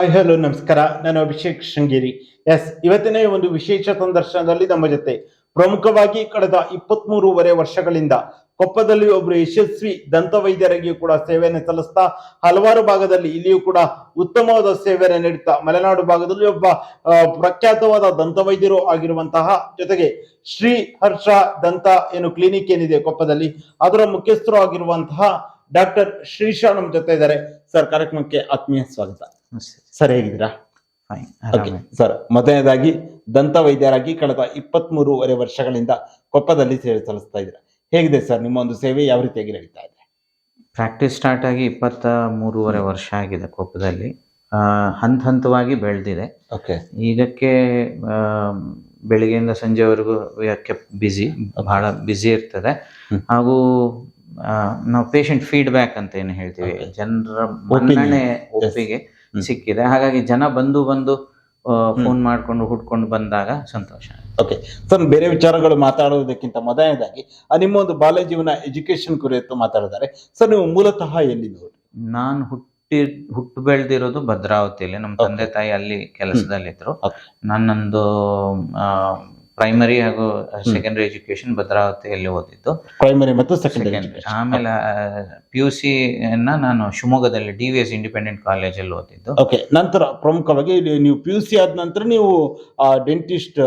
Hi, hello, ನಮಸ್ಕಾರ. ನಾನು Abhishek Sringeri. S ಇವತ್ತಿನ ಒಂದು ವಿಶೇಷ ಸಂದರ್ಶನದಲ್ಲಿ ನಮ್ಮ ಜೊತೆ ಪ್ರಮುಖವಾಗಿ ಕಳೆದ ಇಪ್ಪತ್ತ್ ಮೂರುವರೆ ವರ್ಷಗಳಿಂದ ಕೊಪ್ಪದಲ್ಲಿ ಒಬ್ಬರು ಯಶಸ್ವಿ ದಂತ ವೈದ್ಯರಾಗಿಯೂ ಕೂಡ ಸೇವೆಯನ್ನು ಸಲ್ಲಿಸ್ತಾ ಹಲವಾರು ಭಾಗದಲ್ಲಿ ಇಲ್ಲಿಯೂ ಕೂಡ ಉತ್ತಮವಾದ ಸೇವೆಯನ್ನು ನೀಡುತ್ತಾ ಮಲೆನಾಡು ಭಾಗದಲ್ಲಿ ಒಬ್ಬ ಪ್ರಖ್ಯಾತವಾದ ದಂತ ವೈದ್ಯರು ಆಗಿರುವಂತಹ ಜೊತೆಗೆ ಶ್ರೀ ಹರ್ಷ ದಂತ ಏನು ಕ್ಲಿನಿಕ್ ಏನಿದೆ ಕೊಪ್ಪದಲ್ಲಿ, ಅದರ ಮುಖ್ಯಸ್ಥರು ಆಗಿರುವಂತಹ ಡಾಕ್ಟರ್ ಶ್ರೀಶಾ ನಮ್ಮ ಜೊತೆ ಇದ್ದಾರೆ. ಸರ್ ಕಾರ್ಯಕ್ರಮಕ್ಕೆ ಆತ್ಮೀಯ ಸ್ವಾಗತ. ಸರ್ ಹೇಗಿದ್ದೀರಾ ಸರ್ ಮೊದಲನೇದಾಗಿ ದಂತ ವೈದ್ಯರಾಗಿ ಕಳೆದ ಇಪ್ಪತ್ಮೂರುವರೆ ವರ್ಷಗಳಿಂದ ಕೊಪ್ಪದಲ್ಲಿ ಸೇವೆ ಸಲ್ಲಿಸ್ತಾ ಇದ್ದೀರಾ. ಹೇಗಿದೆ ಸರ್ ನಿಮ್ಮ ಒಂದು ಸೇವೆ ಯಾವ ರೀತಿಯಾಗಿ ನಡೀತಾ ಇದೆ? ಪ್ರಾಕ್ಟೀಸ್ ಸ್ಟಾರ್ಟ್ ಆಗಿ ಇಪ್ಪತ್ತ ಮೂರುವರೆ ವರ್ಷ ಆಗಿದೆ ಕೊಪ್ಪದಲ್ಲಿ. ಹಂತ ಹಂತವಾಗಿ ಬೆಳೆದಿದೆ. ಓಕೆ ಈಗಕ್ಕೆ ಬೆಳಿಗ್ಗೆಯಿಂದ ಸಂಜೆವರೆಗೂ ಯಾಕೆ ಬ್ಯುಸಿ ಬಹಳ ಬ್ಯುಸಿ ಇರ್ತದೆ. ಹಾಗೂ ನಾವು ಪೇಷಂಟ್ ಫೀಡ್ಬ್ಯಾಕ್ ಅಂತ ಏನು ಹೇಳ್ತೀವಿ. ಜನರ. ಮನ್ನಣೆ ಒಪ್ಪಿಗೆ. ಸಿಕ್ಕಿದೆ. ಹಾಗಾಗಿ ಜನ ಬಂದು ಬಂದು ಫೋನ್ ಮಾಡ್ಕೊಂಡು ಹುಡ್ಕೊಂಡು ಬಂದಾಗ ಸಂತೋಷ ಓಕೆ ಸರ್ ಬೇರೆ ವಿಚಾರಗಳು ಮಾತಾಡುವುದಕ್ಕಿಂತ ಮೊದಲನೇದಾಗಿ ನಿಮ್ಮ ಒಂದು ಬಾಲ್ಯ ಜೀವನ ಎಜುಕೇಶನ್ ಕುರಿತು ಮಾತಾಡಿದ್ದಾರೆ. ಸರ್ ನೀವು ಮೂಲತಃ ಎಲ್ಲಿದ್ದು ನಾನು ಹುಟ್ಟಿ ಹುಟ್ಟು ಬೆಳೆದಿರೋದು ಭದ್ರಾವತಿಯಲ್ಲಿ. ನಮ್ಮ ತಂದೆ ತಾಯಿ ಅಲ್ಲಿ ಕೆಲಸದಲ್ಲಿದ್ರು. ನನ್ನೊಂದು ಪ್ರೈಮರಿ ಹಾಗೂ ಸೆಕೆಂಡರಿ ಎಜುಕೇಶನ್ ಭದ್ರಾವತಿಯಲ್ಲಿ ಓದಿದ್ದು. ಪ್ರೈಮರಿ ಮತ್ತು. ಸೆಕೆಂಡರಿ ಆಮೇಲೆ ಪಿ ಯು ಸಿ ಅನ್ನ ನಾನು ಶಿವಮೊಗ್ಗದಲ್ಲಿ ಡಿ ವಿ ಎಸ್ ಇಂಡಿಪೆಂಡೆಂಟ್ ಕಾಲೇಜಲ್ಲಿ ಓದಿದ್ದು. ಓಕೆ ನಂತರ ಪ್ರಮುಖವಾಗಿ ನೀವು ಪಿ ಯು ಸಿ ಆದ ನಂತರ ನೀವು ಡೆಂಟಿಸ್ಟ್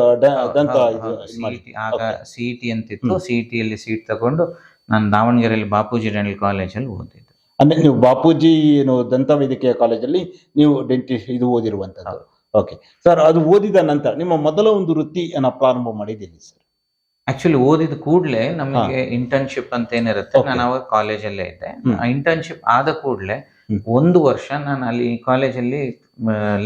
ಮಾಡಿ. ಆಗ ಸಿ ಇ ಟಿ ಅಂತಿತ್ತು. ಸಿ ಟಿಯಲ್ಲಿ ಸೀಟ್ ತಗೊಂಡು ನಾನು ದಾವಣಗೆರೆಯಲ್ಲಿ ಬಾಪೂಜಿ ಡೆಂಟಲ್ ಕಾಲೇಜಲ್ಲಿ ಓದಿದ್ದು. ಅಂದ್ರೆ ನೀವು ಬಾಪೂಜಿ ಏನು ದಂತ ವೈದ್ಯಕೀಯ ಕಾಲೇಜಲ್ಲಿ ನೀವು ಡೆಂಟಿಸ್ಟ್ ಇದು ಓದಿರುವಂತದ್ದು ಓಕೆ ಸರ್ ಅದು ಓದಿದ ನಂತರ ನಿಮ್ಮ ಮೊದಲ ಒಂದು ವೃತ್ತಿಯನ್ನ ಪ್ರಾರಂಭ ಮಾಡಿದ್ದೀನಿ ಸರ್ ಆಕ್ಚುಲಿ ಓದಿದ ಕೂಡಲೇ ನಮಗೆ ಇಂಟರ್ನ್ಶಿಪ್ ಅಂತ ಏನಿರುತ್ತೆ. ನಾನು ಅವಾಗ ಕಾಲೇಜಲ್ಲೇ ಇದ್ದೆ. ಆ ಇಂಟರ್ನ್ಶಿಪ್ ಆದ ಕೂಡಲೇ ಒಂದು ವರ್ಷ ನಾನು ಅಲ್ಲಿ ಕಾಲೇಜಲ್ಲಿ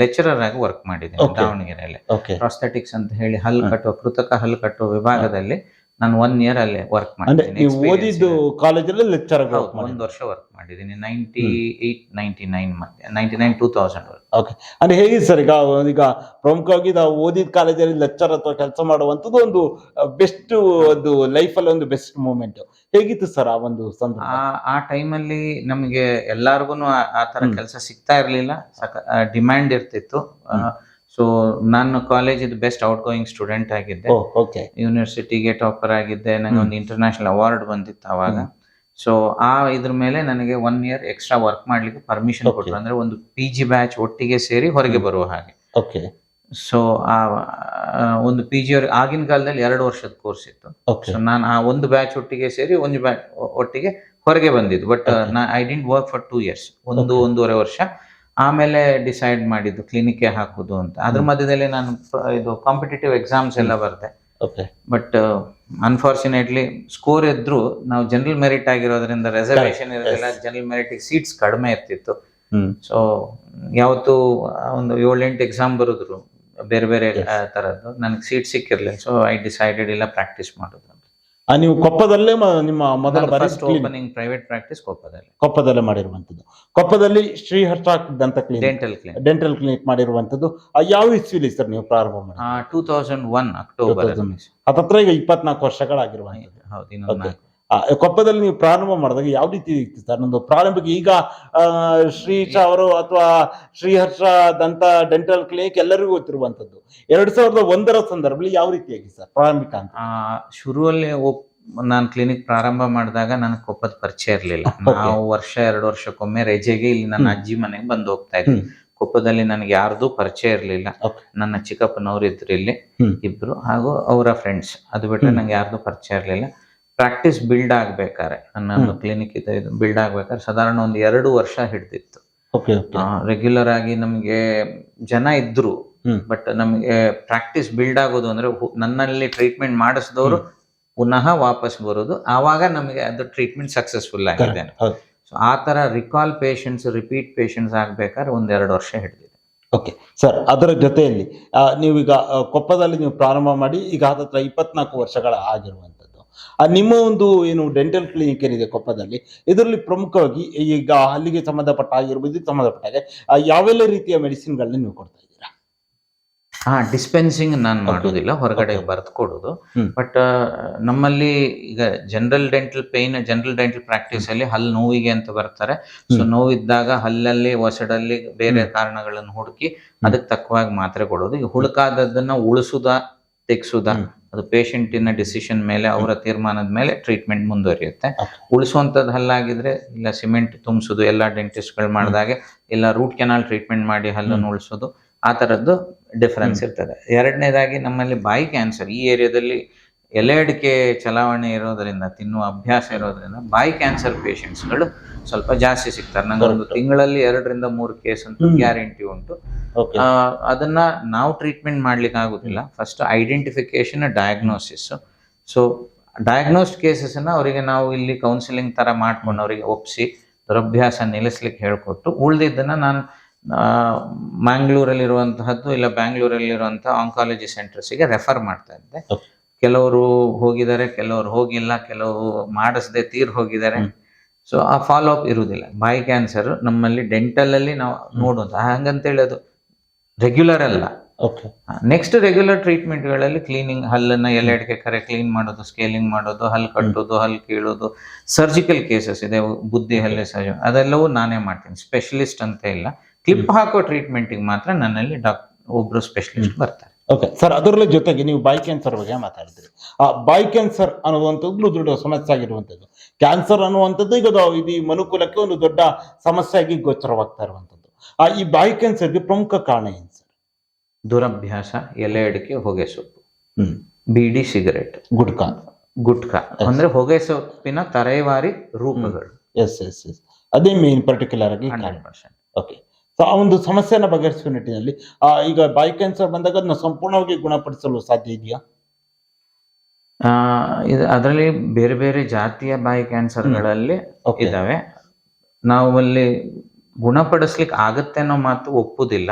ಲೆಕ್ಚರರ್ ಆಗಿ ವರ್ಕ್ ಮಾಡಿದ್ದೀನಿ. ದಾವಣಗೆರೆಯಲ್ಲಿ. ಪ್ರಾಸ್ಥೆಟಿಕ್ಸ್ ಅಂತ ಹೇಳಿ ಹಲ್ಲು. ಕಟ್ಟುವ ಕೃತಕ ಹಲ್ಲು ಕಟ್ಟುವ ವಿಭಾಗದಲ್ಲಿ ನಾನು ಒನ್ ಇಯರ್ ಅಲ್ಲಿ ವರ್ಕ್ ಮಾಡಿದ್ದೀನಿ ನೀವು ಓದಿದ್ದು. ಕಾಲೇಜಲ್ಲಿ ಲೆಕ್ಚರ್ ಒಂದು ವರ್ಷ ವರ್ಕ್ ಮಾಡಿದ್ದೀನಿ ninety eight ninety nine ninety nine two thousand ಅಂದ್ರೆ ಹೇಗಿದೆ ಸರ್ ಈಗ ಈಗ ಪ್ರಮುಖವಾಗಿ ನಾವು ಓದಿದ ಕಾಲೇಜಲ್ಲಿ ಲೆಕ್ಚರ್ ಅಥವಾ ಕೆಲಸ ಮಾಡುವಂಥದ್ದು ಒಂದು ಬೆಸ್ಟ್ ಒಂದು ಲೈಫ್ ಅಲ್ಲಿ ಒಂದು ಬೆಸ್ಟ್ ಮೂಮೆಂಟ್ ಹೇಗಿತ್ತು ಸರ್ ಆ ಒಂದು ಸಂದರ್ಭ? ಆ ಆ ಟೈಮಲ್ಲಿ ನಮಗೆ ಎಲ್ಲಾರ್ಗು ಆ ತರ ಕೆಲಸ ಸಿಗ್ತಾ ಇರಲಿಲ್ಲ. ಡಿಮ್ಯಾಂಡ್ ಇರ್ತಿತ್ತು. ಸೊ ನಾನು ಕಾಲೇಜಿದ ಬೆಸ್ಟ್ ಔಟ್ ಗೋಯಿಂಗ್ ಸ್ಟೂಡೆಂಟ್ ಆಗಿದ್ದೆ. ಓಕೆ ಯೂನಿವರ್ಸಿಟಿಗೆ ಟಾಪರ್ ಆಗಿದ್ದೆ. ನನಗೆ ಒಂದು ಇಂಟರ್ನ್ಯಾಷನಲ್ ಅವಾರ್ಡ್ ಬಂದಿತ್ತು ಅವಾಗ. ಸೊ ಆ ಇದ್ರ ಮೇಲೆ ನನಗೆ ಒನ್ ಇಯರ್ ಎಕ್ಸ್ಟ್ರಾ ವರ್ಕ್ ಮಾಡ್ಲಿಕ್ಕೆ ಪರ್ಮಿಷನ್. ಕೊಟ್ಟರು ಅಂದ್ರೆ ಒಂದು ಪಿ ಜಿ ಬ್ಯಾಚ್ ಒಟ್ಟಿಗೆ ಸೇರಿ ಹೊರಗೆ ಬರುವ ಹಾಗೆ. ಓಕೆ ಸೊ ಆ ಒಂದು ಪಿ ಜಿ ಆಗಿನ ಕಾಲದಲ್ಲಿ ಎರಡು ವರ್ಷದ ಕೋರ್ಸ್ ಇತ್ತು. ಸೊ ನಾನು ಆ ಒಂದು ಬ್ಯಾಚ್ ಒಟ್ಟಿಗೆ ಸೇರಿ ಒಂದು ಬ್ಯಾಚ್ ಒಟ್ಟಿಗೆ ಹೊರಗೆ ಬಂದಿದ್ದು. ಬಟ್. ನಾ I didn't work for two years ಒಂದು. ಒಂದೂವರೆ ವರ್ಷ ಆಮೇಲೆ ಡಿಸೈಡ್ ಮಾಡಿದ್ದು ಕ್ಲಿನಿಕ್ಗೆ ಹಾಕೋದು ಅಂತ. ಅದ್ರ ಮಧ್ಯದಲ್ಲಿ ನಾನು ಇದು ಕಾಂಪಿಟೇಟಿವ್ ಎಕ್ಸಾಮ್ಸ್ ಎಲ್ಲ ಬರುತ್ತೆ ಬಟ್ ಅನ್ಫಾರ್ಚುನೇಟ್ಲಿ ಸ್ಕೋರ್ ಇದ್ರು ನಾವು ಜನರಲ್ ಮೆರಿಟ್ ಆಗಿರೋದ್ರಿಂದ ರೆಸರ್ವೇಷನ್ ಇರೋದಿಲ್ಲ ಜನರಲ್ ಮೆರಿಟ್ ಸೀಟ್ಸ್ ಕಡಿಮೆ ಇರ್ತಿತ್ತು. ಸೊ ಯಾವತ್ತು ಒಂದು ಏಳೆಂಟು ಎಕ್ಸಾಮ್ ಬರೆದ್ರು ಬೇರೆ ಬೇರೆ ತರದ್ದು ನನಗೆ ಸೀಟ್ ಸಿಕ್ಕಿರ್ಲಿಲ್ಲ. ಸೊ ಐ ಡಿಸೈಡೆಡ್ ಇಲ್ಲ ಪ್ರಾಕ್ಟೀಸ್ ಮಾಡೋದು ನೀವು ಕೊಪ್ಪದಲ್ಲೇ ನಿಮ್ಮ ಮೊದಲ ಬಾರಿ ಓಪನಿಂಗ್ ಪ್ರೈವೇಟ್ ಪ್ರಾಕ್ಟೀಸ್ ಕೊಪ್ಪದಲ್ಲಿ. ಕೊಪ್ಪದಲ್ಲೇ ಮಾಡಿರುವಂತದ್ದು ಕೊಪ್ಪದಲ್ಲಿ ಶ್ರೀ ದಂತ clinic dental clinic dental clinic ಮಾಡಿರುವಂತದ್ದು ಆ, ಯಾವ ಇಸ್ವಿಲಿ ಸರ್ ನೀವು ಪ್ರಾರಂಭ ಮಾಡಿ ಟೂ ತೌಸಂಡ್ ಒನ್ ಅಕ್ಟೋಬರ್ 2001. ಹತ್ತತ್ರ ಈಗ ಇಪ್ಪತ್ನಾಲ್ಕು ವರ್ಷಗಳಾಗಿರುವ ಹೌದು ಕೊಪ್ಪದಲ್ಲಿ ನೀವು ಪ್ರಾರಂಭ ಮಾಡಿದಾಗ ಯಾವ ರೀತಿ ಇತ್ತು ಸರ್? ಒಂದು ಪ್ರಾರಂಭಕ್ಕೆ ಈಗ ಆ, ಶ್ರೀ ಶಾ ಅವರು ಅಥವಾ ಶ್ರೀಹರ್ಷ ದಂತ ಡೆಂಟಲ್ ಕ್ಲಿನಿಕ್ ಎಲ್ಲರಿಗೂ ಗೊತ್ತಿರುವಂತದ್ದು ಎರಡ್ ಸಾವಿರದ ಒಂದರ ಸಂದರ್ಭದಲ್ಲಿ ಯಾವ ರೀತಿಯಾಗಿ ಸರ್ ಪ್ರಾರಂಭಿಕ ಅಂತ ಆ, ಶುರುವಲ್ಲಿ ನಾನು ಕ್ಲಿನಿಕ್ ಪ್ರಾರಂಭ ಮಾಡಿದಾಗ ನನಗೆ ಕೊಪ್ಪದ ಪರಿಚಯ ಇರಲಿಲ್ಲ. ನಾವು ವರ್ಷ ಎರಡು ವರ್ಷಕ್ಕೊಮ್ಮೆ ರಜೆಗೆ ಇಲ್ಲಿ ನನ್ನ ಅಜ್ಜಿ ಮನೆಗೆ ಬಂದು ಹೋಗ್ತಾ ಇದ್ವಿ. ಕೊಪ್ಪದಲ್ಲಿ ನನಗೆ ಯಾರ್ದು ಪರಿಚಯ ಇರಲಿಲ್ಲ. ನನ್ನ ಚಿಕ್ಕಪ್ಪನವ್ರು ಇದ್ರು ಇಲ್ಲಿ ಇಬ್ರು ಹಾಗೂ ಅವರ ಫ್ರೆಂಡ್ಸ್ ಅದು ಬಿಟ್ಟರೆ. ನಂಗೆ ಯಾರ್ದು ಪರಿಚಯ ಇರಲಿಲ್ಲ. ಪ್ರಾಕ್ಟೀಸ್ ಬಿಲ್ಡ್ ಆಗ್ಬೇಕಾರೆ ನನ್ನ. ಕ್ಲಿನಿಕ್ ಇದೆ ಬಿಲ್ಡ್ ಆಗ್ಬೇಕಾದ್ರೆ ಸಾಧಾರಣ ಒಂದು ಎರಡು ವರ್ಷ ಹಿಡ್ದಿತ್ತು. ರೆಗ್ಯುಲರ್ ಆಗಿ ನಮಗೆ ಜನ ಇದ್ರು ಬಟ್ ನಮಗೆ ಪ್ರಾಕ್ಟೀಸ್ ಬಿಲ್ಡ್ ಆಗೋದು ಅಂದ್ರೆ ನನ್ನಲ್ಲಿ ಟ್ರೀಟ್ಮೆಂಟ್ ಮಾಡಿಸಿದವರು ಪುನಃ ವಾಪಸ್ ಬರೋದು. ಆವಾಗ ನಮಗೆ ಅದು ಟ್ರೀಟ್ಮೆಂಟ್ ಸಕ್ಸಸ್ಫುಲ್ ಆಗಿದೆ ಸೊ ಆ ತರ ರಿಕಾಲ್ ಪೇಷಂಟ್ಸ್ ರಿಪೀಟ್ ಪೇಷಂಟ್ಸ್ ಆಗ್ಬೇಕಾದ್ರೆ ಒಂದ್ ಎರಡು ವರ್ಷ ಹಿಡಿದಿದೆ. ಓಕೆ ಸರ್ ಅದರ ಜೊತೆಯಲ್ಲಿ ನೀವೀಗ ಕೊಪ್ಪದಲ್ಲಿ ನೀವು ಪ್ರಾರಂಭ ಮಾಡಿ ಈಗ ಹತ್ತತ್ರ ಇಪ್ಪತ್ನಾಲ್ಕು ವರ್ಷಗಳ ಆಗಿರುವಂಥದ್ದು. ಆ, ನಿಮ್ಮ ಒಂದು ಏನು ಡೆಂಟಲ್ ಕ್ಲಿನಿಕ್ ಏನಿದೆ ಕೊಪ್ಪದಲ್ಲಿ ಇದರಲ್ಲಿ ಪ್ರಮುಖವಾಗಿ ಈಗ ಹಲ್ಲಿಗೆ ಸಂಬಂಧಪಟ್ಟ ಆಗಿರ್ಬೋದು ಇದಕ್ಕೆ ಸಂಬಂಧಪಟ್ಟ ಹಾಗೆ ಆ, ಯಾವೆಲ್ಲ ರೀತಿಯ ಮೆಡಿಸಿನ್ಗಳನ್ನ ನೀವು ಕೊಡ್ತಾ ಇದ್ದೀರಾ ಹಾ ಡಿಸ್ಪೆನ್ಸಿಂಗ್ ನಾನು ಮಾಡೋದಿಲ್ಲ ಹೊರಗಡೆ ಬರೆದು ಕೊಡೋದು. ಬಟ್ ನಮ್ಮಲ್ಲಿ ಈಗ general dental pain general dental practice ಅಲ್ಲಿ ಹಲ್ಲು ನೋವಿಗೆ ಅಂತ ಬರ್ತಾರೆ. ಸೊ. ನೋವಿದ್ದಾಗ ಹಲ್ಲಲ್ಲಿ ಒಸಡಲ್ಲಿ ಬೇರೆ ಕಾರಣಗಳನ್ನು ಹುಡುಕಿ ಅದಕ್ಕೆ ತಕ್ಕವಾಗಿ ಮಾತ್ರೆ ಕೊಡೋದು ಈಗ ಹುಡುಕಾದದನ್ನ ಉಳಿಸುದ ತೆಗ್ಸುದ. ಅದು ಪೇಷಂಟಿನ ಡಿಸಿಷನ್ ಮೇಲೆ ಅವರ ತೀರ್ಮಾನದ ಮೇಲೆ ಟ್ರೀಟ್ಮೆಂಟ್ ಮುಂದುವರಿಯುತ್ತೆ. ಉಳಿಸುವಂಥದ್ದು ಹಲ್ಲಾಗಿದ್ರೆ ಇಲ್ಲ ಸಿಮೆಂಟ್ ತುಂಬಿಸೋದು ಎಲ್ಲ ಡೆಂಟಿಸ್ಟ್ಗಳು ಮಾಡಿದಾಗೆ ಇಲ್ಲ ರೂಟ್ ಕೆನಾಲ್ ಟ್ರೀಟ್ಮೆಂಟ್ ಮಾಡಿ ಹಲ್ಲನ್ನು ಉಳಿಸೋದು ಆ ಥರದ್ದು ಡಿಫರೆನ್ಸ್ ಇರ್ತದೆ. ಎರಡನೇದಾಗಿ ನಮ್ಮಲ್ಲಿ ಬಾಯಿ ಕ್ಯಾನ್ಸರ್ ಈ ಏರಿಯಾದಲ್ಲಿ ಎಲೆ ಅಡಿಕೆ ಚಲಾವಣೆ ಇರೋದ್ರಿಂದ ತಿನ್ನುವ ಅಭ್ಯಾಸ ಇರೋದ್ರಿಂದ ಬಾಯಿ ಕ್ಯಾನ್ಸರ್ ಪೇಷಂಟ್ಸ್ಗಳು ಸ್ವಲ್ಪ ಜಾಸ್ತಿ ಸಿಗ್ತಾರೆ. ನಂಗೆ ಒಂದು ತಿಂಗಳಲ್ಲಿ ಎರಡರಿಂದ ಮೂರು ಕೇಸ್ ಅಂತ ಗ್ಯಾರಂಟಿ ಉಂಟು. ಅದನ್ನ ನಾವು ಟ್ರೀಟ್ಮೆಂಟ್ ಮಾಡ್ಲಿಕ್ಕೆ ಆಗುದಿಲ್ಲ. First identification diagnosis so diagnosed ಅನ್ನ ಅವರಿಗೆ ನಾವು ಇಲ್ಲಿ ಕೌನ್ಸಿಲಿಂಗ್ ತರ ಮಾಡ್ಕೊಂಡು ಅವರಿಗೆ ಒಪ್ಪಿಸಿ ದುರಭ್ಯಾಸ ನಿಲ್ಲಿಸ್ಲಿಕ್ಕೆ ಹೇಳ್ಕೊಟ್ಟು ಉಳ್ದಿದ್ದನ್ನ ನಾನು ಮ್ಯಾಂಗ್ಳೂರಲ್ಲಿರುವಂತಹದ್ದು ಇಲ್ಲ ಬ್ಯಾಂಗ್ಳೂರಲ್ಲಿರುವಂತಹ ಆಂಕಾಲಜಿ ಸೆಂಟರ್ಸಿಗೆ ರೆಫರ್ ಮಾಡ್ತಾ ಇದ್ದೆ. ಕೆಲವರು ಹೋಗಿದ್ದಾರೆ ಕೆಲವರು ಹೋಗಿಲ್ಲ ಕೆಲವರು ಮಾಡಿಸದೆ ತೀರ್ ಹೋಗಿದ್ದಾರೆ. ಸೊ ಆ ಫಾಲೋ ಅಪ್ ಇರುವುದಿಲ್ಲ. ಬಾಯಿ ಕ್ಯಾನ್ಸರ್ ನಮ್ಮಲ್ಲಿ ಡೆಂಟಲ್ ಅಲ್ಲಿ ನಾವು ನೋಡುವಂತ ಹಂಗಂತೇಳಿ ಅದು ರೆಗ್ಯುಲರ್ ಅಲ್ಲ. ಓಕೆ ನೆಕ್ಸ್ಟ್ ರೆಗ್ಯುಲರ್ ಟ್ರೀಟ್ಮೆಂಟ್ಗಳಲ್ಲಿ ಕ್ಲೀನಿಂಗ್ ಹಲ್ಲನ್ನ ಎಲ್ಲ ಎಡಕ್ಕೆ ಕರೆ ಕ್ಲೀನ್ ಮಾಡೋದು ಸ್ಕೇಲಿಂಗ್ ಮಾಡೋದು ಹಲ್ ಕಟ್ಟೋದು ಹಲ್ ಕೀಳೋದು ಸರ್ಜಿಕಲ್ ಕೇಸಸ್ ಇದೆ ಬುದ್ಧಿ ಹಲ್ಲೆ ಸರ್ಜ ಅದೆಲ್ಲವೂ ನಾನೇ ಮಾಡ್ತೀನಿ. ಸ್ಪೆಷಲಿಸ್ಟ್ ಅಂತ ಇಲ್ಲ. ಕ್ಲಿಪ್ ಹಾಕೋ ಟ್ರೀಟ್ಮೆಂಟಿಗೆ ಮಾತ್ರ ನನ್ನಲ್ಲಿ ಡಾಕ್ಟರ್ ಒಬ್ರು ಸ್ಪೆಷಲಿಸ್ಟ್ ಬರ್ತಾರೆ. ಓಕೆ ಸರ್ ಅದರಲ್ಲೇ ಜೊತೆಗೆ ನೀವು ಬೈ ಕ್ಯಾನ್ಸರ್ ಬಗ್ಗೆ ಮಾತಾಡಿದ್ರಿ. ಆ ಬೈ ಕ್ಯಾನ್ಸರ್ ಅನ್ನುವಂಥದ್ದು ದೊಡ್ಡ ಸಮಸ್ಯೆ ಆಗಿರುವಂಥದ್ದು ಕ್ಯಾನ್ಸರ್ ಅನ್ನುವಂಥದ್ದು ಈಗ ಇಡೀ ಮನುಕುಲಕ್ಕೆ ಒಂದು ದೊಡ್ಡ ಸಮಸ್ಯೆಯಾಗಿ ಆಗಿ ಗೋಚರವಾಗ್ತಾ ಇರುವಂಥದ್ದು. ಆ ಈ ಬಾಯಿ ಕ್ಯಾನ್ಸರ್ಗೆ ಪ್ರಮುಖ ಕಾರಣ ಏನು ಸರ್ ದುರಭ್ಯಾಸ ಎಲೆ ಅಡಿಕೆ ಹೊಗೆ ಸೊಪ್ಪು. ಬಿಡಿ ಬೀಡಿ ಗುಟ್ಕಾ. ಗುಟ್ಕಾ. ಅಂದ್ರೆ ಹೊಗೆ ಸೊಪ್ಪಿನ ತರೈವಾರಿ ರೂಪಗಳು. ಎಸ್ ಎಸ್ ಎಸ್ ಅದೇ ಮೇನ್ ಪರ್ಟಿಕ್ಯುಲರ್ ಆಗಿ ಹಂಡ್ರೆಡ್ ಪರ್ಸೆಂಟ್ ಓಕೆ ಸೊ ಆ ಒಂದು ಸಮಸ್ಯೆನ ಬಗೆಹರಿಸುವ ನಿಟ್ಟಿನಲ್ಲಿ ಈಗ ಬಾಯಿ ಕ್ಯಾನ್ಸರ್ ಬಂದಾಗ ಅದನ್ನ ಸಂಪೂರ್ಣವಾಗಿ ಗುಣಪಡಿಸಲು ಸಾಧ್ಯ ಇದೆಯಾ? ಇದು ಅದರಲ್ಲಿ ಬೇರೆ ಬೇರೆ ಜಾತಿಯ ಬಾಯಿ ಕ್ಯಾನ್ಸರ್ಗಳಲ್ಲಿ ಗಳಲ್ಲಿ ಇದಾವೆ ನಾವು ಅಲ್ಲಿ ಗುಣಪಡಿಸ್ಲಿಕ್ಕೆ ಆಗತ್ತೆ ಅನ್ನೋ ಮಾತು ಒಪ್ಪುದಿಲ್ಲ.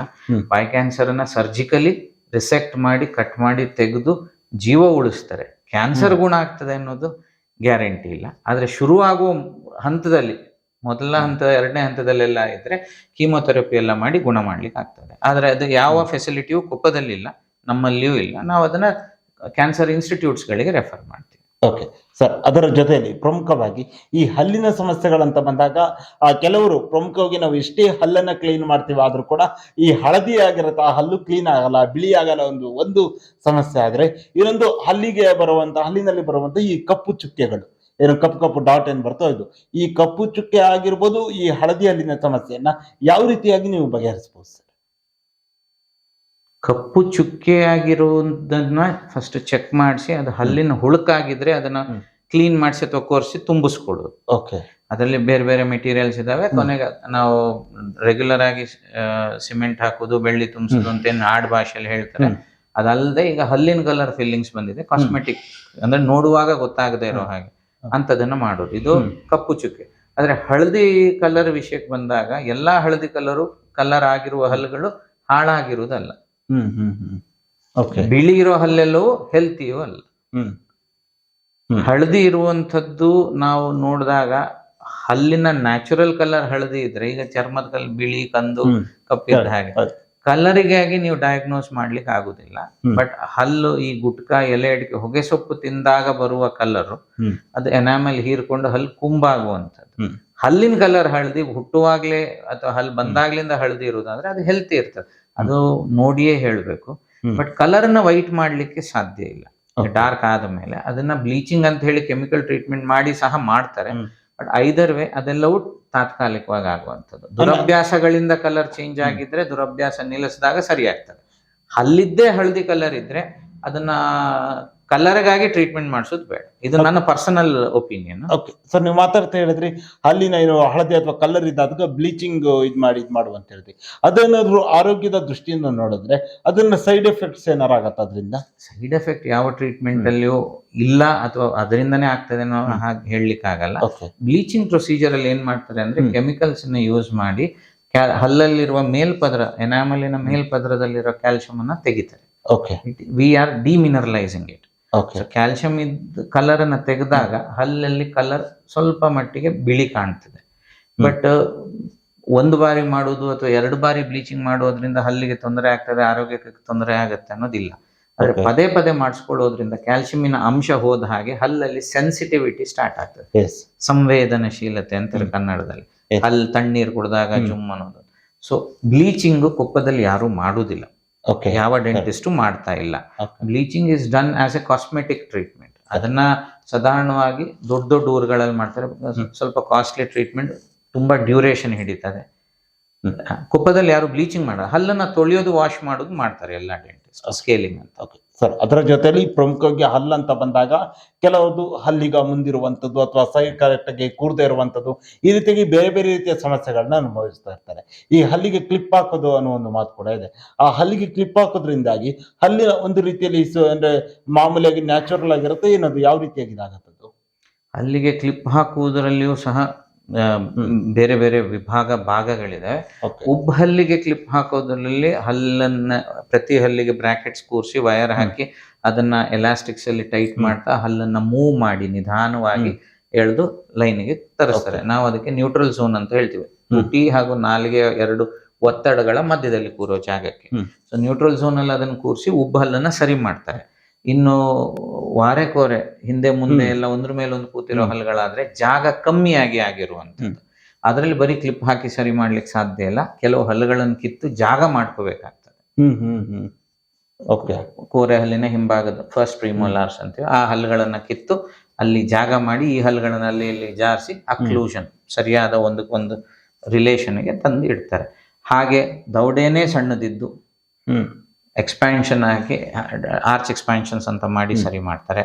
ಬಾಯಿ ಕ್ಯಾನ್ಸರ್ ಅನ್ನ ಸರ್ಜಿಕಲಿ ರಿಸೆಕ್ಟ್ ಮಾಡಿ ಕಟ್ ಮಾಡಿ ತೆಗೆದು ಜೀವ ಉಳಿಸ್ತಾರೆ. ಕ್ಯಾನ್ಸರ್ ಗುಣ ಆಗ್ತದೆ ಅನ್ನೋದು ಗ್ಯಾರಂಟಿ ಇಲ್ಲ. ಆದ್ರೆ ಶುರು ಆಗುವ ಹಂತದಲ್ಲಿ ಮೊದಲ ಹಂತ ಎರಡನೇ ಹಂತದಲ್ಲೆಲ್ಲ ಇದ್ರೆ ಕೀಮೊಥೆರಪಿ ಎಲ್ಲ ಮಾಡಿ ಗುಣ ಮಾಡ್ಲಿಕ್ಕೆ ಆಗ್ತದೆ. ಆದರೆ ಅದು ಯಾವ ಫೆಸಿಲಿಟಿಯು ಕೊಪ್ಪದಲ್ಲಿಲ್ಲ ನಮ್ಮಲ್ಲಿಯೂ ಇಲ್ಲ. ನಾವು ಅದನ್ನ ಕ್ಯಾನ್ಸರ್ ಇನ್ಸ್ಟಿಟ್ಯೂಟ್ಸ್ಗಳಿಗೆ ರೆಫರ್ ಮಾಡ್ತೀವಿ. ಓಕೆ ಸರ್ ಅದರ ಜೊತೆಯಲ್ಲಿ ಪ್ರಮುಖವಾಗಿ ಈ ಹಲ್ಲಿನ ಸಮಸ್ಯೆಗಳಂತ ಬಂದಾಗ ಆ ಕೆಲವರು ಪ್ರಮುಖವಾಗಿ ನಾವು ಎಷ್ಟೇ ಹಲ್ಲನ್ನ ಕ್ಲೀನ್ ಮಾಡ್ತೀವಿ ಆದರೂ ಕೂಡ ಈ ಹಳದಿ ಆಗಿರತ್ತ ಆ ಹಲ್ಲು ಕ್ಲೀನ್ ಆಗಲ್ಲ ಬಿಳಿ ಆಗಲ್ಲ ಒಂದು ಒಂದು ಸಮಸ್ಯೆ ಆದರೆ ಇನ್ನೊಂದು ಹಲ್ಲಿಗೆ ಬರುವಂತ ಹಲ್ಲಿನಲ್ಲಿ ಬರುವಂತ ಈ ಕಪ್ಪು ಚುಕ್ಕೆಗಳು. ಏನು ಕಪ್ಪು ಕಪ್ಪು ಡಾಟ್ ಏನು ಬರ್ತಾ ಇದ್ದು ಈ ಕಪ್ಪು ಚುಕ್ಕೆ ಆಗಿರ್ಬೋದು ಈ ಹಳದಿ ಹಲ್ಲಿನ ಸಮಸ್ಯೆಯನ್ನ ಯಾವ ರೀತಿಯಾಗಿ ನೀವು ಬಗೆಹರಿಸಬಹುದು ಸರ್? ಕಪ್ಪು ಚುಕ್ಕೆ ಆಗಿರೋದನ್ನ ಫಸ್ಟ್ ಚೆಕ್ ಮಾಡಿಸಿ ಅದು ಹಲ್ಲಿನ ಹುಳುಕಾಗಿದ್ರೆ ಅದನ್ನ ಕ್ಲೀನ್ ಮಾಡಿಸಿ ಅಥವಾ ಕೊರ್ಸಿ ತುಂಬಿಸ್ಕೊಡೋದು. ಓಕೆ. ಅದರಲ್ಲಿ ಬೇರೆ ಬೇರೆ ಮೆಟೀರಿಯಲ್ಸ್ ಇದಾವೆ. ಕೊನೆಗೆ ನಾವು ರೆಗ್ಯುಲರ್ ಆಗಿ ಸಿಮೆಂಟ್ ಹಾಕೋದು ಬೆಳ್ಳಿ ತುಂಬಿಸೋದು ಅಂತ ಏನು ಆಡ್ ಭಾಷೆಯಲ್ಲಿ ಹೇಳ್ತಾರೆ. ಅದಲ್ಲದೆ ಈಗ ಹಲ್ಲಿನ ಕಲರ್ ಫಿಲ್ಲಿಂಗ್ಸ್ ಬಂದಿದೆ. ಕಾಸ್ಮೆಟಿಕ್ ಅಂದ್ರೆ ನೋಡುವಾಗ ಗೊತ್ತಾಗದೇ ಇರೋ ಹಾಗೆ. ಅಂತದನ್ನ ಮಾಡೋದು. ಇದು ಕಪ್ಪು ಚುಕ್ಕೆ. ಆದ್ರೆ ಹಳದಿ ಕಲರ್ ವಿಷಯಕ್ಕೆ ಬಂದಾಗ ಎಲ್ಲಾ ಹಳದಿ ಕಲರು ಕಲರ್ ಆಗಿರುವ ಹಲ್ಲುಗಳು ಹಾಳಾಗಿರುವುದಲ್ಲ. ಹ್ಮ್ ಹ್ಮ್ ಹ್ಮ್. ಓಕೆ ಬಿಳಿ ಇರೋ ಹಲ್ಲೆಲ್ಲವೂ ಹೆಲ್ತಿಯೂ ಅಲ್ಲ. ಹ್ಮ್ ಹಳದಿ ಇರುವಂಥದ್ದು ನಾವು ನೋಡಿದಾಗ ಹಲ್ಲಿನ ನ್ಯಾಚುರಲ್ ಕಲರ್ ಹಳದಿ ಇದ್ರೆ ಈಗ ಚರ್ಮದ ಕಲ್ ಬಿಳಿ ಕಂದು. ಕಪ್ಪಿದ್ದ ಹಾಗೆ. ಕಲರಿಗಾಗಿ ನೀವು ಡಯಾಗ್ನೋಸ್ ಮಾಡ್ಲಿಕ್ಕೆ ಆಗುದಿಲ್ಲ. ಬಟ್ ಹಲ್ಲು ಈ ಗುಟ್ಕಾ ಎಲೆ ಅಡಿಕೆ ಹೊಗೆ ಸೊಪ್ಪು ತಿಂದಾಗ ಬರುವ ಕಲರ್ ಅದು ಎನಾಮೆಲ್ ಹೀರ್ಕೊಂಡು ಹಲ್ಲು ಕುಂಬಾಗುವಂಥದ್ದು. ಹಲ್ಲಿನ ಕಲರ್ ಹಳದಿ ಹುಟ್ಟುವಾಗ್ಲೇ ಅಥವಾ ಹಲ್ಲು ಬಂದಾಗ್ಲಿಂದ ಹಳದಿ ಇರುವುದಂದ್ರೆ ಅದು ಹೆಲ್ತಿ ಇರ್ತದೆ. ಅದು ನೋಡಿಯೇ ಹೇಳ್ಬೇಕು. ಬಟ್ ಕಲರ್ನ ವೈಟ್ ಮಾಡ್ಲಿಕ್ಕೆ ಸಾಧ್ಯ ಇಲ್ಲ. ಡಾರ್ಕ್ ಆದ ಮೇಲೆ ಅದನ್ನ ಬ್ಲೀಚಿಂಗ್ ಅಂತ ಹೇಳಿ ಕೆಮಿಕಲ್ ಟ್ರೀಟ್ಮೆಂಟ್ ಮಾಡಿ ಸಹ ಮಾಡ್ತಾರೆ. ಬಟ್ ಐದರ್ ವೇ ಅದೆಲ್ಲವೂ ತಾತ್ಕಾಲಿಕವಾಗಿ ಆಗುವಂಥದ್ದು. ದುರಭ್ಯಾಸಗಳಿಂದ ಕಲರ್ ಚೇಂಜ್ ಆಗಿದ್ರೆ ದುರಭ್ಯಾಸ ನಿಲ್ಲಿಸಿದಾಗ ಸರಿ ಆಗ್ತದೆ ಅಲ್ಲಿದ್ದೇ ಹಳದಿ ಕಲರ್ ಇದ್ರೆ ಅದನ್ನ ಕಲರ್ಗಾಗಿ ಟ್ರೀಟ್ಮೆಂಟ್ ಮಾಡಿಸೋದು ಬೇಡ. ಇದು ನನ್ನ ಪರ್ಸನಲ್ ಒಪಿನಿಯನ್ ಓಕೆ ಸರ್ ನೀವು ಮಾತಾಡ್ತಾ ಹೇಳಿದ್ರಿ ಅಲ್ಲಿನ ಏನು ಹಳದಿ ಅಥವಾ ಕಲರ್ ಅದಕ್ಕೆ ಬ್ಲೀಚಿಂಗ್ ಇದು ಮಾಡಿ ಇದು ಮಾಡು ಅಂತ ಹೇಳಿದ್ರಿ. ಅದೇನಾದ್ರು ಆರೋಗ್ಯದ ದೃಷ್ಟಿಯಿಂದ ನೋಡಿದ್ರೆ ಅದನ್ನ ಸೈಡ್ ಎಫೆಕ್ಟ್ಸ್ ಏನಾರು ಆಗತ್ತ ಅದರಿಂದ? ಸೈಡ್ ಎಫೆಕ್ಟ್ ಯಾವ ಟ್ರೀಟ್ಮೆಂಟ್ ಅಲ್ಲಿಯೂ ಇಲ್ಲ ಅಥವಾ ಅದರಿಂದನೇ ಆಗ್ತದೆ ಅನ್ನೋ ಹಾಗೆ ಹೇಳಲಿಕ್ಕೆ ಆಗಲ್ಲ ಓಕೆ ಬ್ಲೀಚಿಂಗ್ ಪ್ರೊಸೀಜರ್ ಅಲ್ಲಿ ಏನ್ ಮಾಡ್ತಾರೆ ಅಂದ್ರೆ. ಕೆಮಿಕಲ್ಸ್ನ ಯೂಸ್ ಮಾಡಿ ಹಲ್ಲಲ್ಲಿರುವ ಮೇಲ್ಪದರ ಎನಾಮಲಿನ ಮೇಲ್ಪದರದಲ್ಲಿರೋ ಕ್ಯಾಲ್ಸಿಯಂ ಅನ್ನ ತೆಗಿತಾರೆ. Okay we are demineralizing it calcium ಇದ್ದ ಕಲರ್ ಅನ್ನ ತೆಗೆದಾಗ ಹಲ್ಲಲ್ಲಿ ಕಲರ್ ಸ್ವಲ್ಪ ಮಟ್ಟಿಗೆ ಬಿಳಿ ಕಾಣ್ತದೆ. ಬಟ್ ಒಂದು ಬಾರಿ ಮಾಡುವುದು ಅಥವಾ ಎರಡು ಬಾರಿ ಬ್ಲೀಚಿಂಗ್ ಮಾಡೋದ್ರಿಂದ ಹಲ್ಲಿಗೆ ತೊಂದರೆ ಆಗ್ತದೆ ಆರೋಗ್ಯಕ್ಕೆ ತೊಂದರೆ ಆಗುತ್ತೆ ಅನ್ನೋದಿಲ್ಲ. ಆದ್ರೆ. ಪದೇ ಪದೇ ಮಾಡಿಸ್ಕೊಳ್ಳೋದ್ರಿಂದ ಕ್ಯಾಲ್ಸಿಯಮಿನ ಅಂಶ ಹೋದ ಹಾಗೆ ಹಲ್ಲಲ್ಲಿ ಸೆನ್ಸಿಟಿವಿಟಿ ಸ್ಟಾರ್ಟ್ ಆಗ್ತದೆ. ಸಂವೇದನಶೀಲತೆ ಅಂತಾರೆ ಕನ್ನಡದಲ್ಲಿ. ಹಲ್ ತಣ್ಣೀರ್ ಕುಡಿದಾಗ ಜುಮ್ ಅನ್ನೋದು. ಸೊ ಬ್ಲೀಚಿಂಗ್ ಕೊಪ್ಪದಲ್ಲಿ ಯಾರು ಮಾಡುವುದಿಲ್ಲ ಯಾವ ಡೆಂಟಿಸ್ಟು ಮಾಡ್ತಾ ಇಲ್ಲ. Bleaching is done as a cosmetic treatment ಅದನ್ನ ಸಾಧಾರಣವಾಗಿ ದೊಡ್ಡ ದೊಡ್ಡ ಊರುಗಳಲ್ಲಿ ಮಾಡ್ತಾರೆ. ಸ್ವಲ್ಪ ಕಾಸ್ಟ್ಲಿ ಟ್ರೀಟ್ಮೆಂಟ್ ತುಂಬಾ ಡ್ಯೂರೇಷನ್ ಹಿಡಿತದೆ ಕುಪ್ಪದಲ್ಲಿ ಯಾರು ಬ್ಲೀಚಿಂಗ್ ಮಾಡಲ್ಲ. ಹಲ್ಲನ್ನ ತೊಳೆಯೋದು ವಾಶ್ ಮಾಡೋದು ಮಾಡ್ತಾರೆ ಎಲ್ಲ ಡೆಂಟಿಸ್ಟ್ ಸ್ಕೇಲಿಂಗ್ ಅಂತ. ಓಕೆ ಸರ್, ಅದರ ಜೊತೆಯಲ್ಲಿ ಪ್ರಮುಖವಾಗಿ ಹಲ್ಲಂತ ಅಂತ ಬಂದಾಗ ಕೆಲವೊಂದು ಹಲ್ಲಿಗ ಮುಂದಿರುವಂಥದ್ದು ಅಥವಾ ಸೈಡ್ ಕರೆಕ್ಟಾಗಿ ಕೂರದೇ ಇರುವಂಥದ್ದು ಈ ರೀತಿಯಾಗಿ ಬೇರೆ ಬೇರೆ ರೀತಿಯ ಸಮಸ್ಯೆಗಳನ್ನ ಅನುಭವಿಸ್ತಾ ಇರ್ತಾರೆ. ಈ ಹಲ್ಲಿಗೆ ಕ್ಲಿಪ್ ಹಾಕೋದು ಅನ್ನೋ ಒಂದು ಮಾತು ಕೂಡ ಇದೆ. ಆ ಹಲ್ಲಿಗೆ ಕ್ಲಿಪ್ ಹಾಕೋದ್ರಿಂದಾಗಿ ಹಲ್ಲಿನ ಒಂದು ರೀತಿಯಲ್ಲಿ ಸ- ಅಂದ್ರೆ ಮಾಮೂಲಿಯಾಗಿ ನ್ಯಾಚುರಲ್ ಆಗಿರುತ್ತೆ, ಏನದು, ಯಾವ ರೀತಿಯಾಗಿ ಇದಾಗತ್ತದು? ಹಲ್ಲಿಗೆ ಕ್ಲಿಪ್ ಹಾಕುವುದರಲ್ಲಿಯೂ ಸಹ ಬೇರೆ ಬೇರೆ ವಿಭಾಗ ಭಾಗಗಳಿದೆ. ಉಬ್ಬ ಹಲ್ಲಿಗೆ ಕ್ಲಿಪ್ ಹಾಕೋದ್ರಲ್ಲಿ ಹಲ್ಲನ್ನ ಪ್ರತಿ ಹಲ್ಲಿಗೆ ಬ್ರಾಕೆಟ್ಸ್ ಕೂರಿಸಿ ವಯರ್ ಹಾಕಿ ಅದನ್ನ ಎಲಾಸ್ಟಿಕ್ಸ್ ಅಲ್ಲಿ ಟೈಟ್ ಮಾಡ್ತಾ ಹಲ್ಲನ್ನ ಮೂವ್ ಮಾಡಿ ನಿಧಾನವಾಗಿ ಎಳೆದು ಲೈನಿಗೆ ತರಿಸ್ತಾರೆ. ನಾವು ಅದಕ್ಕೆ ನ್ಯೂಟ್ರಲ್ ಝೋನ್ ಅಂತ ಹೇಳ್ತೀವಿ. ಟಿ ತುಟಿ ಹಾಗೂ ನಾಲಿಗೆ ಎರಡು ಒತ್ತಡಗಳ ಮಧ್ಯದಲ್ಲಿ ಕೂರೋ ಜಾಗಕ್ಕೆ. ಸೊ ನ್ಯೂಟ್ರಲ್ ಝೋನ್ ಅಲ್ಲಿ ಅದನ್ನು ಕೂರಿಸಿ ಉಬ್ಬ ಹಲ್ಲನ್ನ ಸರಿ ಮಾಡ್ತಾರೆ. ಇನ್ನು ವಾರೆ ಕೋರೆ ಹಿಂದೆ ಮುಂದೆ. ಎಲ್ಲ ಒಂದ್ರ ಮೇಲೆ ಒಂದು ಕೂತಿರೋ. ಹಲ್ಲುಗಳಾದ್ರೆ ಜಾಗ ಕಮ್ಮಿಯಾಗಿ ಆಗಿರುವಂಥದ್ದು. ಅದರಲ್ಲಿ ಬರೀ ಕ್ಲಿಪ್ ಹಾಕಿ ಸರಿ ಮಾಡ್ಲಿಕ್ಕೆ ಸಾಧ್ಯ ಇಲ್ಲ. ಕೆಲವು ಹಲ್ಲುಗಳನ್ನು ಕಿತ್ತು ಜಾಗ ಮಾಡ್ಕೋಬೇಕಾಗ್ತದೆ. ಹ್ಮ್ ಹ್ಮ್ ಹ್ಮ್. ಓಕೆ ಕೋರೆ ಹಲ್ಲಿನ ಹಿಂಭಾಗದ ಫಸ್ಟ್ ಪ್ರಿಮೋಲಾರ್ಸ್ ಅಂತೀವಿ. ಆ ಹಲ್ಲುಗಳನ್ನ ಕಿತ್ತು ಅಲ್ಲಿ ಜಾಗ ಮಾಡಿ ಈ ಹಲ್ಲುಗಳನ್ನ ಅಲ್ಲಿ ಇಲ್ಲಿ ಜಾರಿಸಿ ಅಕ್ಲೂಷನ್ ಸರಿಯಾದ ಒಂದು ಒಂದು ರಿಲೇಷನ್ಗೆ ತಂದು ಇಡ್ತಾರೆ. ಹಾಗೆ ದೌಡೇನೆ ಸಣ್ಣದಿದ್ದು. ಹ್ಮ್. ಎಕ್ಸ್ಪ್ಯಾನ್ಷನ್ ಆಗಿ ಆರ್ಚ್ ಎಕ್ಸ್ಪ್ಯಾನ್ಷನ್ಸ್ ಅಂತ ಮಾಡಿ ಸರಿ ಮಾಡ್ತಾರೆ.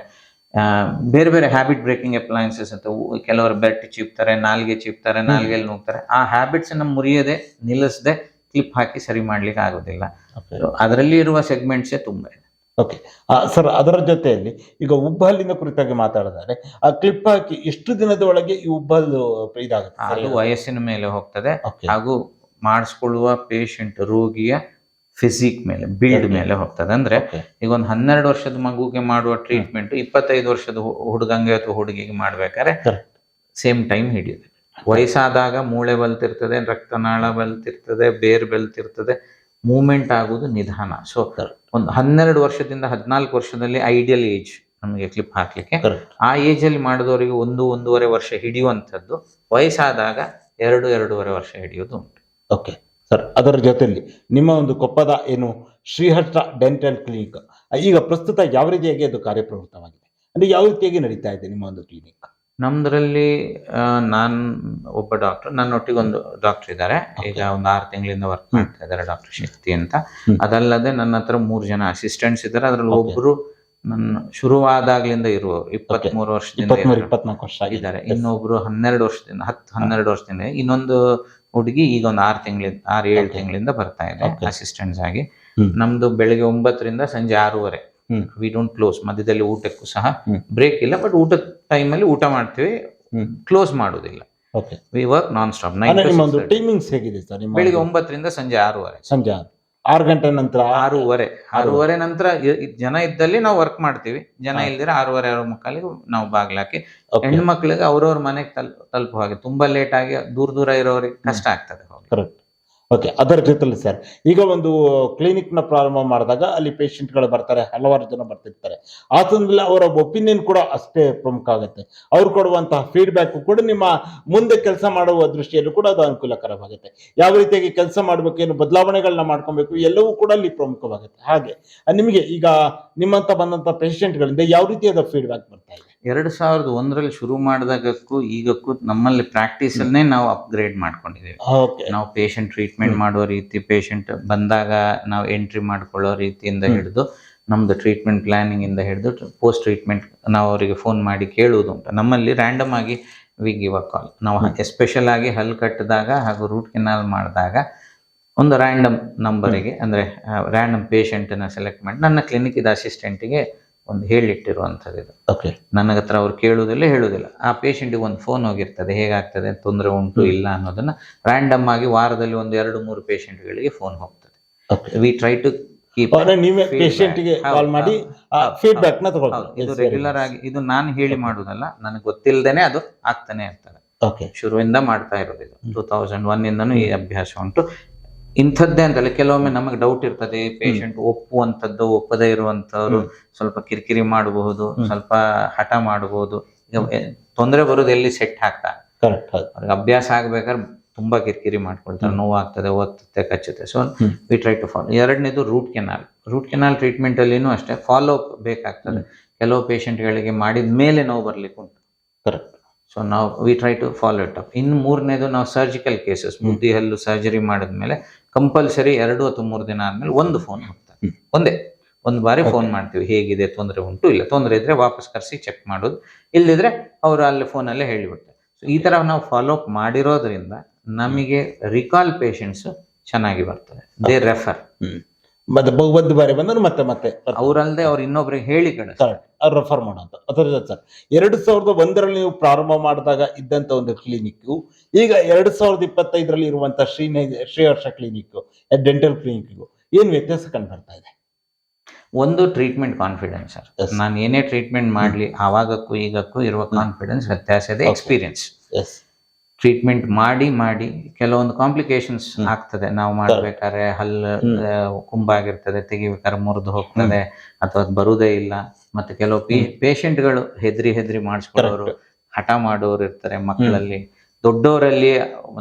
ಬೇರೆ ಬೇರೆ ಹ್ಯಾಬಿಟ್ ಬ್ರೇಕಿಂಗ್ ಅಪ್ಲಯನ್ಸಸ್ ಅಂತ ಕೆಲವರು ಬೆಟ್ ಚೀಪ್ತಾರೆ ನಾಲ್ಗೆ ಚೀಪ್ತಾರೆ ನಾಲ್ಗೆಲ್ಲಿ ನುಗ್ತಾರೆ. ಆ ಹ್ಯಾಬಿಟ್ಸ್ ಅನ್ನ ಮುರಿಯದೆ ನಿಲ್ಲಿಸದೆ ಕ್ಲಿಪ್ ಹಾಕಿ ಸರಿ ಮಾಡ್ಲಿಕ್ಕೆ ಆಗೋದಿಲ್ಲ. ಅದರಲ್ಲಿ ಇರುವ ಸೆಗ್ಮೆಂಟ್ಸೇ ತುಂಬಾ ಇದೆ. ಓಕೆ ಸರ್ ಅದರ ಜೊತೆಯಲ್ಲಿ ಈಗ ಉಬ್ಬಲ್ಲಿನ ಕುರಿತಾಗಿ ಮಾತಾಡಿದರೆ. ಆ ಕ್ಲಿಪ್ ಹಾಕಿ ಎಷ್ಟು ದಿನದ ಒಳಗೆ ಈ ಉಬ್ಬಲ್ಲು ಇದಾಗುತ್ತೆ. ಅದು ವಯಸ್ಸಿನ ಮೇಲೆ ಹೋಗ್ತದೆ. ಹಾಗೂ ಮಾಡಿಸ್ಕೊಳ್ಳುವ ಪೇಷಂಟ್ ರೋಗಿಯ ಫಿಸಿಕ್ ಮೇಲೆ ಬಿಲ್ಡ್ ಮೇಲೆ ಹೋಗ್ತದೆ. ಅಂದ್ರೆ ಈಗ ಒಂದು ಹನ್ನೆರಡು ವರ್ಷದ ಮಗುಗೆ ಮಾಡುವ ಟ್ರೀಟ್ಮೆಂಟ್ ಇಪ್ಪತ್ತೈದು ವರ್ಷದ ಹುಡುಗಂಗೆ ಅಥವಾ ಹುಡುಗಿಗೆ ಮಾಡ್ಬೇಕಾದ್ರೆ. ಸೇಮ್ ಟೈಮ್ ಹಿಡಿಯುತ್ತೆ. ವಯಸ್ಸಾದಾಗ ಮೂಳೆ ಬಲ್ತಿರ್ತದೆ ರಕ್ತನಾಳ ಬಲ್ತಿರ್ತದೆ ಬೇರ್ ಬೆಲ್ತಿರ್ತದೆ ಮೂಮೆಂಟ್ ಆಗುವುದು ನಿಧಾನ. ಸೊ. ಒಂದು ಹನ್ನೆರಡು ವರ್ಷದಿಂದ ಹದಿನಾಲ್ಕು ವರ್ಷದಲ್ಲಿ ಐಡಿಯಲ್ ಏಜ್ ನಮಗೆ ಕ್ಲಿಪ್ ಹಾಕ್ಲಿಕ್ಕೆ. ಆ ಏಜ್ ಅಲ್ಲಿ ಮಾಡಿದವರಿಗೆ ಒಂದು ಒಂದೂವರೆ ವರ್ಷ ಹಿಡಿಯುವಂಥದ್ದು ವಯಸ್ಸಾದಾಗ ಎರಡು ಎರಡೂವರೆ ವರ್ಷ ಹಿಡಿಯೋದು ಉಂಟು. ಓಕೆ ಸರ್ ಅದರ ಜೊತೆಯಲ್ಲಿ ನಿಮ್ಮ ಒಂದು ಕೊಪ್ಪದ ಏನು ಶ್ರೀಹರ್ಷ ಡೆಂಟಲ್ ಕ್ಲಿನಿಕ್. ಈಗ ಪ್ರಸ್ತುತ ಯಾವ ರೀತಿಯಾಗಿ ಅದು ಕಾರ್ಯಪ್ರವೃತ್ತವಾಗಿದೆ? ಅಂದ್ರೆ ಯಾವ ರೀತಿಯಾಗಿ ನಡೀತಾ ಇದೆ ನಿಮ್ಮ ಒಂದು ಕ್ಲಿನಿಕ್? ನಮ್ದ್ರಲ್ಲಿ ನಾನು ಒಬ್ಬ ಡಾಕ್ಟರ್ ನನ್ನೊಟ್ಟಿಗೆ ಒಂದು ಡಾಕ್ಟರ್ ಇದ್ದಾರೆ. ಈಗ ಒಂದು ಆರು ತಿಂಗಳಿಂದ ವರ್ಕ್. ಮಾಡ್ತಾ ಇದ್ದಾರೆ ಡಾಕ್ಟರ್ ಶಕ್ತಿ ಅಂತ. ಅದಲ್ಲದೆ ನನ್ನ ಹತ್ರ ಮೂರು ಜನ ಅಸಿಸ್ಟೆಂಟ್ಸ್ ಇದ್ದಾರೆ. ಅದ್ರಲ್ಲಿ Okay. ನನ್ನ ಶುರುವಾದಾಗ್ಲಿಂದ ಇರುವ ಇಪ್ಪತ್ತ್ ಮೂರು ವರ್ಷದಿಂದ. ಇಪ್ಪತ್ನಾಲ್ಕು ವರ್ಷ ಆಗಿದ್ದಾರೆ ಇನ್ನೊಬ್ರು ಹನ್ನೆರಡು ವರ್ಷದಿಂದ ಹತ್ತು ಹನ್ನೆರಡು ವರ್ಷದಿಂದ ಇನ್ನೊಂದು ಹುಡುಗಿ ಈಗ ಒಂದು ಆರು ತಿಂಗಳಿಂದ ಆರು ಏಳು ತಿಂಗಳಿಂದ ಬರ್ತಾ ಇದೆ. ಅಸಿಸ್ಟೆಂಟ್ಸ್ ಆಗಿ. ನಮ್ದು ಬೆಳಿಗ್ಗೆ ಒಂಬತ್ತರಿಂದ ಸಂಜೆ ಆರೂವರೆ. ವಿ ಡೋಂಟ್ ಕ್ಲೋಸ್ ಮಧ್ಯದಲ್ಲಿ ಊಟಕ್ಕೂ ಸಹ. ಬ್ರೇಕ್ ಇಲ್ಲ ಬಟ್ ಊಟದ ಟೈಮಲ್ಲಿ ಊಟ ಮಾಡ್ತೀವಿ. ಕ್ಲೋಸ್ ಮಾಡೋದಿಲ್ಲ we work non stop timings ಹೇಗಿದೆ ಬೆಳಿಗ್ಗೆ ಒಂಬತ್ತರಿಂದ ಸಂಜೆ ಆರೂವರೆ. ಸಂಜೆ ಆರು. ಆರು ಗಂಟೆ ನಂತರ? ಆರೂವರೆ. ಆರೂವರೆ ನಂತರ ಜನ ಇದ್ದಲ್ಲಿ ನಾವು ವರ್ಕ್ ಮಾಡ್ತೀವಿ. ಜನ. ಇಲ್ದಿರ ಆರೂವರೆ ಆರು ಮಕ್ಕಳಿಗೆ ನಾವು ಬಾಗ್ಲಾಕಿ. ಹೆಣ್ಮಕ್ಳಿಗೆ ಅವ್ರವ್ರ ಮನೆಗೆ ತಲ್ ತಲುಪುವ ಹಾಗೆ. ತುಂಬಾ ಲೇಟ್ ಆಗಿ ದೂರ ದೂರ ಇರೋರಿಗೆ ಕಷ್ಟ ಆಗ್ತದೆ ಕರೆಕ್ಟ್ ಓಕೆ ಅದರ ಜೊತೆಲಿ ಸರ್ ಈಗ ಒಂದು ಕ್ಲಿನಿಕ್ನ ಪ್ರಾರಂಭ ಮಾಡಿದಾಗ ಅಲ್ಲಿ ಪೇಷಂಟ್ಗಳು ಗಳು ಬರ್ತಾರೆ ಹಲವಾರು ಜನ ಬರ್ತಿರ್ತಾರೆ. ಆ ಸಂದರ್ಭದಲ್ಲಿ ಅವರ ಒಪಿನಿಯನ್ ಕೂಡ ಅಷ್ಟೇ ಪ್ರಮುಖ ಆಗುತ್ತೆ. ಅವ್ರು ಕೊಡುವಂತಹ ಫೀಡ್ಬ್ಯಾಕ್ ಕೂಡ ನಿಮ್ಮ ಮುಂದೆ ಕೆಲಸ ಮಾಡುವ ದೃಷ್ಟಿಯಲ್ಲೂ ಕೂಡ ಅದು ಅನುಕೂಲಕರವಾಗುತ್ತೆ. ಯಾವ ರೀತಿಯಾಗಿ ಕೆಲಸ ಮಾಡಬೇಕು ಏನು ಬದಲಾವಣೆಗಳನ್ನ ಮಾಡ್ಕೊಬೇಕು ಎಲ್ಲವೂ ಕೂಡ ಅಲ್ಲಿ ಪ್ರಮುಖವಾಗುತ್ತೆ. ಹಾಗೆ ನಿಮಗೆ ಈಗ ನಿಮ್ಮಂತ ಬಂದಂತ ಗಳಿಂದ ಯಾವ ರೀತಿಯಾದ ಫೀಡ್ಬ್ಯಾಕ್ ಬರ್ತಾ ಇದೆ? ಎರಡು ಸಾವಿರದ ಒಂದರಲ್ಲಿ ಶುರು ಮಾಡಿದಾಗಕ್ಕೂ ಈಗಕ್ಕೂ ನಮ್ಮಲ್ಲಿ ಪ್ರಾಕ್ಟೀಸ್ ಅನ್ನೇ ನಾವು ಅಪ್ಗ್ರೇಡ್ ಮಾಡ್ಕೊಂಡಿದ್ದೀವಿ. ಓಕೆ ನಾವು ಪೇಷಂಟ್ ಟ್ರೀಟ್ಮೆಂಟ್ ಹ್ಮ್. ಮಾಡುವ ರೀತಿ ಪೇಷಂಟ್ ಬಂದಾಗ ನಾವು ಎಂಟ್ರಿ ಮಾಡ್ಕೊಳ್ಳೋ ರೀತಿಯಿಂದ. ಹಿಡಿದು ನಮ್ದು ಟ್ರೀಟ್ಮೆಂಟ್ ಪ್ಲಾನಿಂಗ್ ಇಂದ ಹಿಡಿದು ಪೋಸ್ಟ್ ಟ್ರೀಟ್ಮೆಂಟ್ ನಾವು ಅವರಿಗೆ ಫೋನ್ ಮಾಡಿ ಕೇಳುವುದು ಉಂಟು ನಮ್ಮಲ್ಲಿ ರ್ಯಾಂಡಮ್ ಆಗಿ ವಿ ಗಿವ್ ಅ ಕಾಲ್ ನಾವು. ಎಸ್ಪೆಷಲ್ ಆಗಿ ಹಲ್ ಕಟ್ಟಿದಾಗ ಹಾಗೂ ರೂಟ್ ಕೆನಾಲ್ ಮಾಡಿದಾಗ ಒಂದು ರ್ಯಾಂಡಮ್ ನಂಬರಿಗೆ ಅಂದ್ರೆ ರ್ಯಾಂಡಮ್ನ ಸೆಲೆಕ್ಟ್ ಮಾಡಿ ನನ್ನ ಕ್ಲಿನಿಕ್ ಅಸಿಸ್ಟೆಂಟ್ ಅಸಿಸ್ಟೆಂಟಿಗೆ ಒಂದು ಹೇಳಿಟ್ಟಿರುವಂಥದ್ದು ಇದು. ಓಕೆ ನನ್ನ ಹತ್ರ ಅವ್ರು ಕೇಳುವುದಿಲ್ಲ ಹೇಳುವುದಿಲ್ಲ. ಆ ಪೇಷಂಟಿಗೆ ಒಂದು ಫೋನ್ ಹೋಗಿರ್ತದೆ. ಹೇಗಾಗ್ತದೆ? ತೊಂದರೆ ಉಂಟು ಇಲ್ಲ ಅನ್ನೋದನ್ನ ರ್ಯಾಂಡಮ್ ಆಗಿ ವಾರದಲ್ಲಿ ಒಂದು ಎರಡು ಮೂರು ಪೇಷಂಟ್ಗಳಿಗೆ ಫೋನ್ ಹೋಗ್ತದೆ. ವಿ ಟ್ರೈ ಟು ಮಾಡಿ ಫೀಡ್ಬ್ಯಾಕ್ ಇದು ರೆಗ್ಯುಲರ್ ಆಗಿ ಇದು ನಾನು ಹೇಳಿ ಮಾಡುವುದಲ್ಲ ನನಗೆ ಗೊತ್ತಿಲ್ಲದೇನೆ ಅದು ಆಗ್ತಾನೆ ಇರ್ತದೆ. ಓಕೆ ಶುರುವಿಂದ ಮಾಡ್ತಾ ಇರೋದು ಇದು. ಟೂ ತೌಸಂಡ್ ಒನ್ ಇಂದನೂ ಈ ಅಭ್ಯಾಸ ಉಂಟು. ಇಂಥದ್ದೇ ಅಂತಲ್ಲ ಕೆಲವೊಮ್ಮೆ ನಮಗೆ ಡೌಟ್ ಇರ್ತದೆ ಪೇಷಂಟ್ ಒಪ್ಪುವಂಥದ್ದು ಒಪ್ಪದೇ ಇರುವಂತವ್ರು. ಸ್ವಲ್ಪ ಕಿರಿಕಿರಿ ಮಾಡಬಹುದು ಸ್ವಲ್ಪ ಹಠ ಮಾಡಬಹುದು ಈಗ ತೊಂದರೆ ಬರೋದು ಎಲ್ಲಿ ಸೆಟ್ ಹಾಕ್ತಾ ಅವ್ರಿಗೆ ಅಭ್ಯಾಸ ಆಗ್ಬೇಕಾದ್ರೆ ತುಂಬಾ ಕಿರಿಕಿರಿ ಮಾಡ್ಕೊಳ್ತಾರೆ. ನೋವಾಗ್ತದೆ ಒತ್ತುತ್ತೆ ಕಚ್ಚುತ್ತೆ. So. We try to follow ಎರಡನೇದು root canal root canal treatment ಅಲ್ಲಿನೂ ಅಷ್ಟೇ ಫಾಲೋ ಅಪ್ ಬೇಕಾಗ್ತದೆ ಕೆಲವು ಪೇಷಂಟ್ಗಳಿಗೆ ಮಾಡಿದ ಮೇಲೆ ನೋವು ಬರ್ಲಿಕ್ಕೆ ಉಂಟು ಕರೆಕ್ಟ್ ಸೊ ನಾವು we try to follow it up ಇನ್ನು ಮೂರನೇದು ನಾವು ಸರ್ಜಿಕಲ್ ಕೇಸಸ್. ಬುದ್ಧಿ ಹಲ್ಲು ಸರ್ಜರಿ ಮಾಡಿದ್ಮೇಲೆ ಕಂಪಲ್ಸರಿ ಎರಡು ಅಥವಾ ಮೂರು ದಿನ ಆದ್ಮೇಲೆ ಒಂದು ಫೋನ್ ಹೋಗ್ತಾರೆ ಒಂದೇ. ಒಂದು ಬಾರಿ ಫೋನ್ ಮಾಡ್ತೀವಿ. ಹೇಗಿದೆ ತೊಂದರೆ ಉಂಟು ಇಲ್ಲ. ತೊಂದರೆ ಇದ್ರೆ ವಾಪಸ್ ಕರೆಸಿ ಚೆಕ್ ಮಾಡೋದು. ಇಲ್ಲದಿದ್ರೆ ಅವರು ಅಲ್ಲಿ ಫೋನಲ್ಲೇ ಹೇಳಿಬಿಡ್ತಾರೆ. ಸೊ ಈ ತರ ನಾವು ಫಾಲೋ ಅಪ್ ಮಾಡಿರೋದ್ರಿಂದ ನಮಗೆ ರಿಕಾಲ್ ಪೇಷಂಟ್ಸ್ ಚೆನ್ನಾಗಿ ಬರ್ತದೆ ದೇ ರೆಫರ್ ಮತ್ತೆ ಒಂದು ಬಾರಿ ಬಂದ್ರೆ ಮತ್ತೆ ಮತ್ತೆ ಅವರಲ್ಲದೆ ಅವ್ರು ಇನ್ನೊಬ್ರಿಗೆ ಹೇಳಿ ಕಡೆ. ಕರೆಕ್ಟ್ ಅವ್ರು ರೆಫರ್ ಮಾಡೋದು ಅದರ ಸರ್ ಎರಡು ಸಾವಿರದ ಒಂದರಲ್ಲಿ ನೀವು ಪ್ರಾರಂಭ ಮಾಡಿದಾಗ ಇದ್ದಂತ ಒಂದು ಕ್ಲಿನಿಕ್ ಈಗ ಎರಡು ಸಾವಿರದ ಇಪ್ಪತ್ತೈದರಲ್ಲಿ ಇರುವಂತ Shri Shriharsha clinic dental clinic ಏನ್ ವ್ಯತ್ಯಾಸ ಕಂಡು ಬರ್ತಾ ಇದೆ? ಒಂದು ಟ್ರೀಟ್ಮೆಂಟ್ ಕಾನ್ಫಿಡೆನ್ಸ್ ಸರ್. ನಾನು ಏನೇ ಟ್ರೀಟ್ಮೆಂಟ್ ಮಾಡ್ಲಿ ಆವಾಗಕ್ಕೂ ಈಗಕ್ಕೂ ಇರುವ ಕಾನ್ಫಿಡೆನ್ಸ್ ವ್ಯತ್ಯಾಸ ಇದೆ. ಎಕ್ಸ್ಪೀರಿಯನ್ಸ್ ಟ್ರೀಟ್ಮೆಂಟ್ ಮಾಡಿ ಮಾಡಿ ಕೆಲವೊಂದು ಕಾಂಪ್ಲಿಕೇಶನ್ಸ್ ಆಗ್ತದೆ. ನಾವು ಮಾಡ್ಬೇಕಾದ್ರೆ ಹಲ್ಲು ಕುಂಬ ಆಗಿರ್ತದೆ ಕುಂಬಾಗಿರ್ತದೆ ತೆಗಿಬೇಕಾದ್ರೆ ಮುರಿದು ಹೋಗ್ತದೆ ಅಥವಾ ಬರುದೇ ಇಲ್ಲ. ಮತ್ತೆ ಕೆಲವು ಪೇಷಂಟ್ಗಳು ಹೆದ್ರಿ ಹೆದ್ರಿ ಮಾಡಿಸ್ಕೊಳ್ಳೋರು ಹಠ ಮಾಡೋರು ಇರ್ತಾರೆ ಮಕ್ಕಳಲ್ಲಿ. ದೊಡ್ಡವರಲ್ಲಿ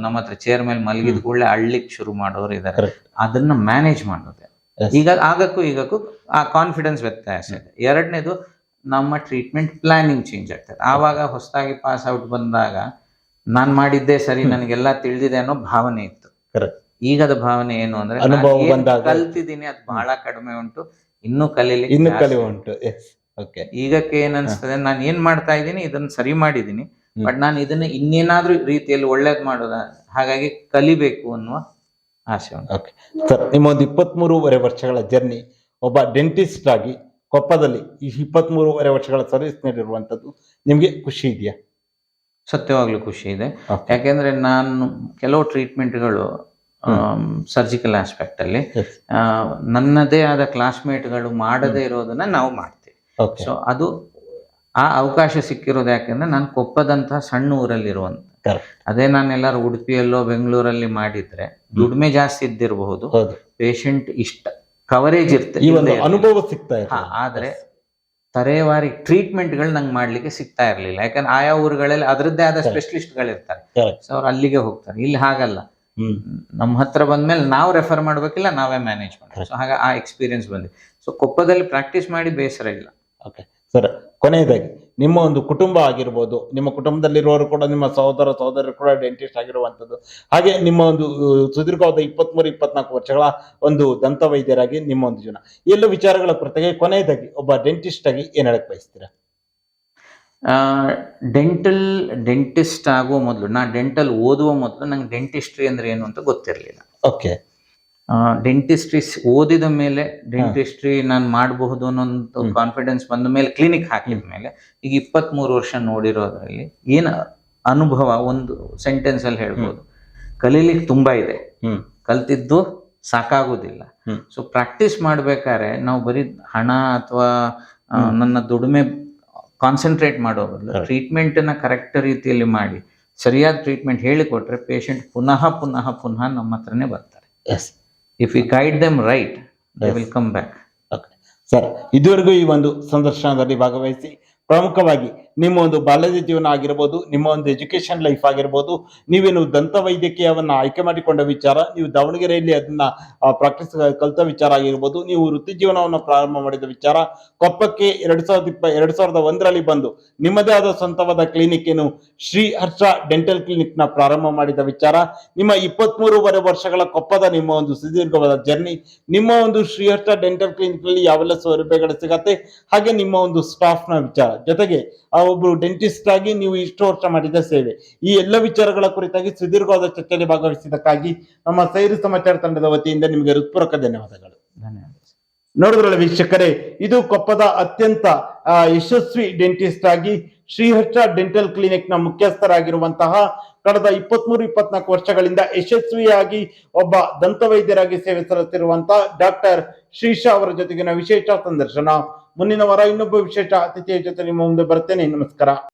ನಮ್ಮ ಹತ್ರ ಚೇರ್ ಮೇಲೆ ಮಲಗಿದ. ಕೂಡಲೇ ಅಳ್ಲಿಕ್ಕೆ ಶುರು ಮಾಡೋರು ಇದ್ದಾರೆ. ಅದನ್ನ ಮ್ಯಾನೇಜ್ ಮಾಡೋದೆ. ಈಗ ಆಗಕ್ಕೂ ಈಗಕ್ಕೂ ಆ ಕಾನ್ಫಿಡೆನ್ಸ್ ವ್ಯತ್ಯಾಸ ಇದೆ. ಎರಡನೇದು ನಮ್ಮ ಟ್ರೀಟ್ಮೆಂಟ್ ಪ್ಲಾನಿಂಗ್ ಚೇಂಜ್ ಆಗ್ತದೆ. ಆವಾಗ ಹೊಸದಾಗಿ ಪಾಸ್ ಔಟ್ ಬಂದಾಗ ನಾನ್ ಮಾಡಿದ್ದೆ ಸರಿ. ನನಗೆಲ್ಲ ತಿಳಿದಿದೆ ಅನ್ನೋ ಭಾವನೆ ಇತ್ತು. ಈಗ ಈಗದ ಭಾವನೆ ಏನು ಅಂದ್ರೆ ಅನುಭವ ಕಲ್ತಿದ್ದೀನಿ ಅದು ಬಹಳ ಕಡಿಮೆ ಉಂಟು ಇನ್ನೂ ಕಲೀಲಿಕ್ಕೆ ಇನ್ನು ಕಲಿ ಉಂಟು. ಓಕೆ ಈಗಕ್ಕೆ ಏನ್ ಅನ್ಸ್ತದೆ ನಾನು ಏನ್ ಮಾಡ್ತಾ ಇದ್ದೀನಿ ಇದನ್ನ ಸರಿ ಮಾಡಿದ್ದೀನಿ ಬಟ್ ನಾನು ಇದನ್ನ ಇನ್ನೇನಾದ್ರೂ ರೀತಿಯಲ್ಲಿ ಒಳ್ಳೇದ್ ಮಾಡೋದ ಹಾಗಾಗಿ ಕಲಿಬೇಕು ಅನ್ನುವ ಆಸೆ ಉಂಟು. ಸರ್ ನಿಮ್ಮ ಒಂದು ಇಪ್ಪತ್ಮೂರುವರೆ ವರ್ಷಗಳ ಜರ್ನಿ ಒಬ್ಬ ಡೆಂಟಿಸ್ಟ್ ಆಗಿ ಕೊಪ್ಪದಲ್ಲಿ ಈ ಇಪ್ಪತ್ಮೂರುವರೆ ವರ್ಷಗಳ ಸರ್ವಿಸ್ ನೀಡಿರುವಂತದ್ದು ನಿಮ್ಗೆ ಖುಷಿ ಇದೆಯಾ? ಸತ್ಯವಾಗ್ಲೂ ಖುಷಿ ಇದೆ. ಯಾಕೆಂದ್ರೆ ನಾನು ಕೆಲವು ಟ್ರೀಟ್ಮೆಂಟ್ಗಳು ಸರ್ಜಿಕಲ್ ಆಸ್ಪೆಕ್ಟ್ ಅಲ್ಲಿ ನನ್ನದೇ ಆದ ಕ್ಲಾಸ್ಮೇಟ್ಗಳು ಮಾಡದೇ ಇರೋದನ್ನ ನಾವು ಮಾಡ್ತೀವಿ. ಸೊ ಅದು ಆ ಅವಕಾಶ ಸಿಕ್ಕಿರೋದು ಯಾಕೆಂದ್ರೆ ನಾನು ಕೊಪ್ಪದಂತಹ ಸಣ್ಣ ಊರಲ್ಲಿರುವಂತ. ಅದೇ ನಾನು ಎಲ್ಲರೂ ಉಡುಪಿಯಲ್ಲೋ ಬೆಂಗಳೂರಲ್ಲಿ ಮಾಡಿದ್ರೆ ದುಡಿಮೆ ಜಾಸ್ತಿ ಇದ್ದಿರಬಹುದು. ಹೌದು. ಪೇಷಂಟ್ ಇಷ್ಟ ಕವರೇಜ್ ಇರ್ತದೆ ಅನುಭವ ಸಿಗ್ತಾ ಆದ್ರೆ ತರೇವಾರಿ ಟ್ರೀಟ್ಮೆಂಟ್ಗಳು ನಂಗೆ ಮಾಡ್ಲಿಕ್ಕೆ ಸಿಗ್ತಾ ಇರ್ಲಿಲ್ಲ. ಯಾಕಂದ್ರೆ ಆಯಾ ಊರುಗಳಲ್ಲಿ ಅದರದ್ದೇ ಆದ ಸ್ಪೆಷಲಿಸ್ಟ್ ಸ್ಪೆಷಲಿಸ್ಟ್ಗಳಿರ್ತಾರೆ. ಸೊ ಅವ್ರು ಅಲ್ಲಿಗೆ ಹೋಗ್ತಾರೆ. ಇಲ್ಲಿ ಹಾಗಲ್ಲ. ಹ್ಮ್. ನಮ್ಮ ಹತ್ರ ಬಂದ್ಮೇಲೆ ನಾವು ರೆಫರ್ ಮಾಡ್ಬೇಕಿಲ್ಲ ನಾವೇ ಮ್ಯಾನೇಜ್ ಮಾಡ್ತೀವಿ ಸೊ ಹಾಗೆ ಆ ಎಕ್ಸ್ಪೀರಿಯನ್ಸ್ ಬಂದಿದೆ. ಸೊ ಕೊಪ್ಪದಲ್ಲಿ ಪ್ರಾಕ್ಟೀಸ್ ಮಾಡಿ ಬೇಸರ ಇಲ್ಲ. ಸರ್ ಕೊನೆಯದಾಗಿ ನಿಮ್ಮ ಒಂದು ಕುಟುಂಬ ಆಗಿರ್ಬೋದು ನಿಮ್ಮ ಕುಟುಂಬದಲ್ಲಿರುವವರು ಕೂಡ ನಿಮ್ಮ ಸಹೋದರ ಸಹೋದರರು ಕೂಡ ಡೆಂಟಿಸ್ಟ್ ಆಗಿರುವಂಥದ್ದು. ಹಾಗೆ ನಿಮ್ಮ ಒಂದು ಸುದೀರ್ಘವಾದ ಇಪ್ಪತ್ತ್ಮೂರು ಇಪ್ಪತ್ನಾಲ್ಕು ವರ್ಷಗಳ ಒಂದು ದಂತ ವೈದ್ಯರಾಗಿ ನಿಮ್ಮ ಒಂದು ಜೀವನ. ಎಲ್ಲ ವಿಚಾರಗಳ ಕುರಿತಾಗಿ ಕೊನೆಯದಾಗಿ ಒಬ್ಬ ಡೆಂಟಿಸ್ಟ್ ಆಗಿ ಏನು ಹೇಳಕ್ ಬಯಸ್ತೀರಾ? ಡೆಂಟಲ್ ಡೆಂಟಿಸ್ಟ್ ಆಗುವ ಮೊದಲು ನಾ ಡೆಂಟಲ್ ಓದುವ ಮೊದಲು ನಂಗೆ ಡೆಂಟಿಸ್ಟ್ರಿ ಅಂದ್ರೆ ಏನು ಅಂತ ಗೊತ್ತಿರಲಿಲ್ಲ. ಓಕೆ ಡೆಂಟಿಸ್ಟ್ರಿ ಓದಿದ ಮೇಲೆ ಡೆಂಟಿಸ್ಟ್ರಿ ನಾನು ಮಾಡಬಹುದು ಅನ್ನೋ. ಕಾನ್ಫಿಡೆನ್ಸ್ ಬಂದ ಮೇಲೆ ಕ್ಲಿನಿಕ್ ಹಾಕಿದ ಮೇಲೆ ಈಗ ಇಪ್ಪತ್ತ್ ಮೂರು ವರ್ಷ ನೋಡಿರೋದ್ರಲ್ಲಿ ಏನು ಅನುಭವ ಒಂದು ಸೆಂಟೆನ್ಸ್ ಅಲ್ಲಿ ಹೇಳ್ಬೋದು. ಕಲೀಲಿಕ್ಕೆ ತುಂಬಾ ಇದೆ. ಕಲ್ತಿದ್ದು ಸಾಕಾಗೋದಿಲ್ಲ. ಸೊ ಪ್ರಾಕ್ಟೀಸ್ ಮಾಡ್ಬೇಕಾದ್ರೆ ನಾವು ಬರೀ ಹಣ ಅಥವಾ ನನ್ನ ದುಡಿಮೆ ಕಾನ್ಸಂಟ್ರೇಟ್ ಮಾಡೋ ಬದಲು ಟ್ರೀಟ್ಮೆಂಟನ್ನ ಕರೆಕ್ಟ್ ರೀತಿಯಲ್ಲಿ ಮಾಡಿ ಸರಿಯಾದ ಟ್ರೀಟ್ಮೆಂಟ್ ಹೇಳಿಕೊಟ್ರೆ ಪೇಷಂಟ್ ಪುನಃ ಪುನಃ ಪುನಃ ನಮ್ಮ ಹತ್ರನೇ ಬರ್ತಾರೆ. Yes if you guide them right they. Will come back sir ಇದುವರೆಗೂ ಈ ಒಂದು ಸಂದರ್ಶನದಲ್ಲಿ ಭಾಗವಹಿಸಿ ಪ್ರಮುಖವಾಗಿ ನಿಮ್ಮ ಒಂದು ಬಾಲ್ಯದ ಜೀವನ ಆಗಿರ್ಬೋದು, ನಿಮ್ಮ ಒಂದು ಎಜುಕೇಶನ್ ಲೈಫ್ ಆಗಿರ್ಬೋದು, ನೀವೇನು ದಂತ ವೈದ್ಯಕೀಯವನ್ನ ಆಯ್ಕೆ ಮಾಡಿಕೊಂಡ ವಿಚಾರ, ನೀವು ದಾವಣಗೆರೆಯಲ್ಲಿ ಅದನ್ನ ಪ್ರಾಕ್ಟೀಸ್ ಕಲಿತ ವಿಚಾರ ಆಗಿರ್ಬೋದು, ನೀವು ವೃತ್ತಿ ಜೀವನವನ್ನು ಪ್ರಾರಂಭ ಮಾಡಿದ ವಿಚಾರ, ಕೊಪ್ಪಕ್ಕೆ ಎರಡ್ ಸಾವಿರದ ಇಪ್ಪ, ಎರಡ್ ಸಾವಿರದ ಒಂದರಲ್ಲಿ ಬಂದು ನಿಮ್ಮದೇ ಆದ ಸ್ವಂತವಾದ ಕ್ಲಿನಿಕ್ ಏನು, ಶ್ರೀ ಹರ್ಷ ಡೆಂಟಲ್ ಕ್ಲಿನಿಕ್ನ ಪ್ರಾರಂಭ ಮಾಡಿದ ವಿಚಾರ, ನಿಮ್ಮ ಇಪ್ಪತ್ಮೂರುವರೆ ವರ್ಷಗಳ ಕೊಪ್ಪದ ನಿಮ್ಮ ಒಂದು ಸುದೀರ್ಘವಾದ ಜರ್ನಿ ನಿಮ್ಮ ಒಂದು ಶ್ರೀಹರ್ಷ ಡೆಂಟಲ್ ಕ್ಲಿನಿಕ್ನಲ್ಲಿ ಯಾವೆಲ್ಲ ಸೌಲಭ್ಯಗಳು ಸಿಗತ್ತೆ, ಹಾಗೆ ನಿಮ್ಮ ಒಂದು ಸ್ಟಾಫ್ನ ವಿಚಾರ. ಜೊತೆಗೆ ಆ ಒಬ್ರು ಡೆಂಟಿಸ್ಟ್ ಆಗಿ ನೀವು ಇಷ್ಟು ವರ್ಷ ಮಾಡಿದ ಸೇವೆ. ಈ ಎಲ್ಲ ವಿಚಾರಗಳ ಕುರಿತಾಗಿ ಸುದೀರ್ಘವಾದ ಚರ್ಚೆಯಲ್ಲಿ ಭಾಗವಹಿಸಿದ್ದಕ್ಕಾಗಿ ನಮ್ಮ ಸೈರು ಸಮಾಚಾರ ತಂಡದ ವತಿಯಿಂದ ನಿಮಗೆ ಹೃತ್ಪೂರ್ವಕ ಧನ್ಯವಾದಗಳು. ಧನ್ಯವಾದ ನೋಡಿದ್ರಲ್ಲ ವೀಕ್ಷಕರೇ, ಇದು ಕೊಪ್ಪದ ಅತ್ಯಂತ ಯಶಸ್ವಿ ಡೆಂಟಿಸ್ಟ್ ಆಗಿ ಶ್ರೀಹರ್ಷ ಡೆಂಟಲ್ ಕ್ಲಿನಿಕ್ನ ಮುಖ್ಯಸ್ಥರಾಗಿರುವಂತಹ ಕಳೆದ ಇಪ್ಪತ್ಮೂರು, ಇಪ್ಪತ್ನಾಲ್ಕು ವರ್ಷಗಳಿಂದ ಯಶಸ್ವಿಯಾಗಿ ಒಬ್ಬ ದಂತ ವೈದ್ಯರಾಗಿ ಸೇವೆ ಸಲ್ಲುತ್ತಿರುವಂತಹ ಡಾಕ್ಟರ್ ಶ್ರೀಶಾ ಅವರ ಜೊತೆಗಿನ ವಿಶೇಷ ಸಂದರ್ಶನ. ಮುಂದಿನ ವಾರ ಇನ್ನೊಬ್ಬ ವಿಶೇಷ ಅತಿಥಿಯ ಜೊತೆ ನಿಮ್ಮ ಮುಂದೆ ಬರ್ತೇನೆ ನಮಸ್ಕಾರ.